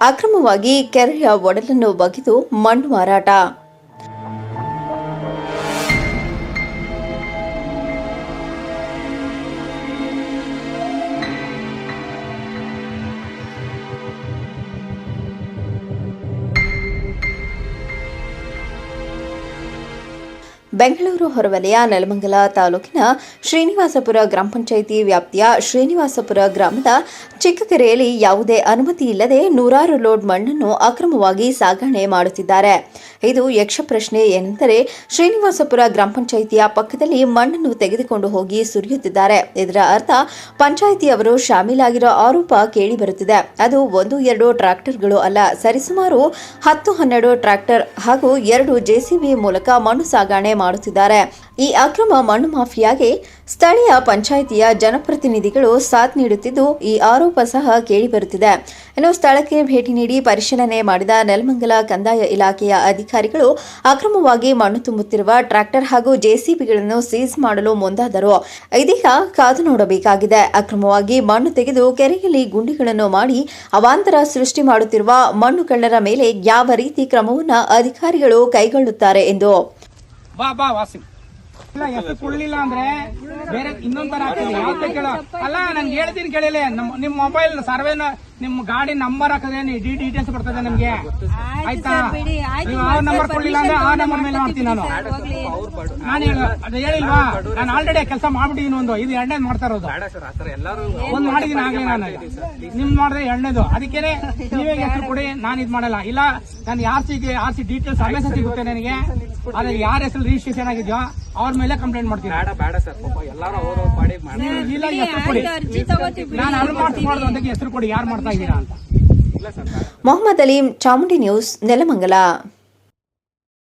ಅಕ್ರಮವಾಗಿ ಕೆರೆಯ ಒಡಲನ್ನು ಬಗೆದು ಮಣ್ಣು ಮಾರಾಟ. ಬೆಂಗಳೂರು ಹೊರವಲಯ, ನೆಲಮಂಗಲ ತಾಲೂಕಿನ ಶ್ರೀನಿವಾಸಪುರ ಗ್ರಾಮ ಪಂಚಾಯಿತಿ ವ್ಯಾಪ್ತಿಯ ಶ್ರೀನಿವಾಸಪುರ ಗ್ರಾಮದ ಚಿಕ್ಕಕೆರೆಯಲ್ಲಿ ಯಾವುದೇ ಅನುಮತಿ ಇಲ್ಲದೆ ನೂರಾರು ಲೋಡ್ ಮಣ್ಣನ್ನು ಅಕ್ರಮವಾಗಿ ಸಾಗಣೆ ಮಾಡುತ್ತಿದ್ದಾರೆ. ಇದು ಯಕ್ಷಪ್ರಶ್ನೆ ಎಂದರೆ ಶ್ರೀನಿವಾಸಪುರ ಗ್ರಾಮ ಪಂಚಾಯಿತಿಯ ಪಕ್ಕದಲ್ಲಿ ಮಣ್ಣನ್ನು ತೆಗೆದುಕೊಂಡು ಹೋಗಿ ಸುರಿಯುತ್ತಿದ್ದಾರೆ. ಇದರ ಅರ್ಥ ಪಂಚಾಯಿತಿಯವರು ಶಾಮೀಲಾಗಿರೋ ಆರೋಪ ಕೇಳಿಬರುತ್ತಿದೆ. ಅದು ಒಂದು, ಎರಡು ಟ್ರ್ಯಾಕ್ಟರ್ಗಳು ಅಲ್ಲ. ಸರಿಸುಮಾರು ಹತ್ತು, ಹನ್ನೆರಡು ಟ್ರ್ಯಾಕ್ಟರ್ ಹಾಗೂ ಎರಡು ಜೆಸಿಬಿ ಮೂಲಕ ಮಣ್ಣು ಸಾಗಣೆ ಮಾಡುತ್ತಿದ್ದಾರೆ. ಈ ಅಕ್ರಮ ಮಣ್ಣು ಮಾಫಿಯಾಗೆ ಸ್ಥಳೀಯ ಪಂಚಾಯಿತಿಯ ಜನಪ್ರತಿನಿಧಿಗಳು ಸಾಥ್ ನೀಡುತ್ತಿದ್ದು, ಈ ಆರೋಪ ಸಹ ಕೇಳಿಬರುತ್ತಿದೆ. ಇನ್ನು ಸ್ಥಳಕ್ಕೆ ಭೇಟಿ ನೀಡಿ ಪರಿಶೀಲನೆ ಮಾಡಿದ ನೆಲಮಂಗಲ ಕಂದಾಯ ಇಲಾಖೆಯ ಅಧಿಕಾರಿಗಳು, ಅಕ್ರಮವಾಗಿ ಮಣ್ಣು ತುಂಬುತ್ತಿರುವ ಟ್ರ್ಯಾಕ್ಟರ್ ಹಾಗೂ ಜೆಸಿಬಿಗಳನ್ನು ಸೀಸ್ ಮಾಡಲು ಮುಂದಾದರು. ಇದೀಗ ಕಾದು ನೋಡಬೇಕಾಗಿದೆ. ಅಕ್ರಮವಾಗಿ ಮಣ್ಣು ತೆಗೆದು ಕೆರೆಯಲ್ಲಿ ಗುಂಡಿಗಳನ್ನು ಮಾಡಿ ಅವಾಂತರ ಸೃಷ್ಟಿ ಮಾಡುತ್ತಿರುವ ಮಣ್ಣು ಕಳ್ಳರ ಮೇಲೆ ಯಾವ ರೀತಿ ಕ್ರಮವನ್ನು ಅಧಿಕಾರಿಗಳು ಕೈಗೊಳ್ಳುತ್ತಾರೆ ಎಂದು Babau, assim. ಇಲ್ಲ ಎಷ್ಟು ಕೊಡ್ಲಿಲ್ಲ ಅಂದ್ರೆ ಬೇರೆ ಇನ್ನೊಂದ್ ತರ ಯಾವ್ದು ಕೇಳ. ಅಲ್ಲ ನನ್ಗೆ ಹೇಳ್ತೀನಿ ಕೇಳಿಲ್ಲ ನಮ್ ನಿಮ್ ಮೊಬೈಲ್ ಸರ್ವೇನ ನಿಮ್ ಗಾಡಿ ನಂಬರ್ ಹಾಕಿದ್ರೆ ಡಿ ಡೀಟೇಲ್ಸ್ ಬರ್ತದೆ ನಮ್ಗೆ. ಆಯ್ತಾ ನೀವು ಆ ನಂಬರ್ ಕೊಡ್ಲಿಲ್ಲ ಅಂದ್ರೆ ಆ ನಂಬರ್ ಮೇಲೆ ಮಾಡ್ತೀನಿ ನಾನು. ನಾನು ಹೇಳ- ಅದು ಹೇಳಿಲ್ವಾ? ನಾನು ಆಲ್ರೆಡಿ ಕೆಲಸ ಮಾಡ್ಬಿಟ್ಟಿದ್ದೀನಿ ಒಂದು ಇದು ಎರಡನೇದು ಮಾಡ್ತಾ ಇರೋದು. ಒಂದ್ ಮಾಡಿದೀನಿ ಆಗ್ಲಿ ನಾನು ನಿಮ್ ಮಾಡಿದ್ರೆ ಎರಡನೇದು. ಅದಕ್ಕೇನೆ ನೀವೇ ಹೆಸರು ಕೊಡಿ ನಾನು ಇದು ಮಾಡಲ್ಲ. ಇಲ್ಲ ನಾನು ಯಾರ್ ಸಿ ಆರ್ ಸಿ ಡೀಟೇಲ್ಸ್ ಸಮೇತ ಸಿಗುತ್ತೆ ನನಗೆ. ಅದ್ರ ಯಾರ ಹೆಸರು ರಿಜಿಸ್ಟ್ರೇಷನ್ ಆಗಿದ್ಯೋ ಅವ್ರ ಮೇಲೆ ಕಂಪ್ಲೇಂಟ್ ಮಾಡ್ತೀನಿ. ಬೇಡ ಬೇಡ ಸರ್ ಪಾಪ ಎಲ್ಲಾರು ಅವ್ರ ಪಾಡಿಗೆ ಮಾಡಿ ನೀವು ಇಲ್ಲ ಹೆಸರು ಕೊಡಿ. ನಾನು ಅಲ್ಲಿ ಮಾಡ್ಕೊಂಡು ಅದಕ್ಕೆ ಹೆಸರು ಕೊಡಿ ಯಾರು ಮಾಡ್ತಾ ಇದ್ದೀರಾ ಅಂತ. ಮೊಹಮ್ಮದ್ ಅಲೀಂ ಚಾಮುಂಡಿ ನ್ಯೂಸ್ ನೆಲಮಂಗಲ.